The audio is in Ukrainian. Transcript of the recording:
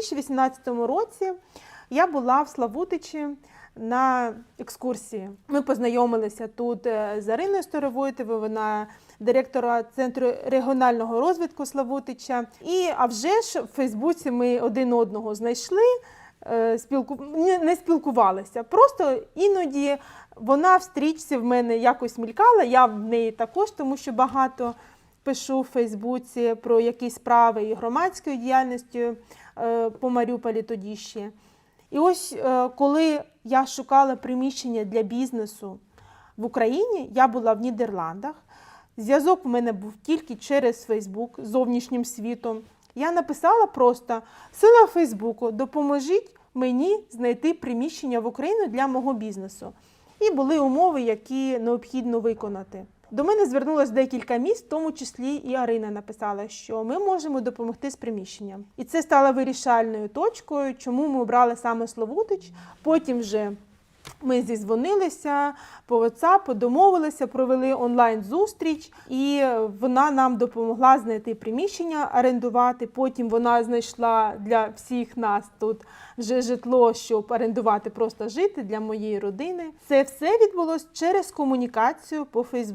2018 році я була в Славутичі на екскурсії. Ми познайомилися тут е, з Ариною Старовойтовою, вона директора Центру регіонального розвитку Славутича. І а вже ж в Фейсбуці ми один одного знайшли. е, Спілку... не- не спілкувалися. Просто іноді вона в стрічці в мене якось мількала, я в неї також, тому що багато пишу в Фейсбуці про якісь справи і громадською діяльністю е, по Маріуполі тоді ще. І ось е, коли я шукала приміщення для бізнесу в Україні, я була в Нідерландах. Зв'язок у мене був тільки через Фейсбук з зовнішнім світом. Я написала просто сила Фейсбуку, допоможіть мені знайти приміщення в Україну для мого бізнесу. І були умови, які необхідно виконати. До мене звернулось декілька міст, в тому числі і Арина написала, що ми можемо допомогти з приміщенням. І це стало вирішальною точкою, чому ми обрали саме Словутич. Потім вже ми зізвонилися по WhatsApp, домовилися, провели онлайн-зустріч, і вона нам допомогла знайти приміщення, орендувати. Потім вона знайшла для всіх нас тут вже житло, щоб орендувати, просто жити для моєї родини. Це все відбулось через комунікацію по Фейсбуку.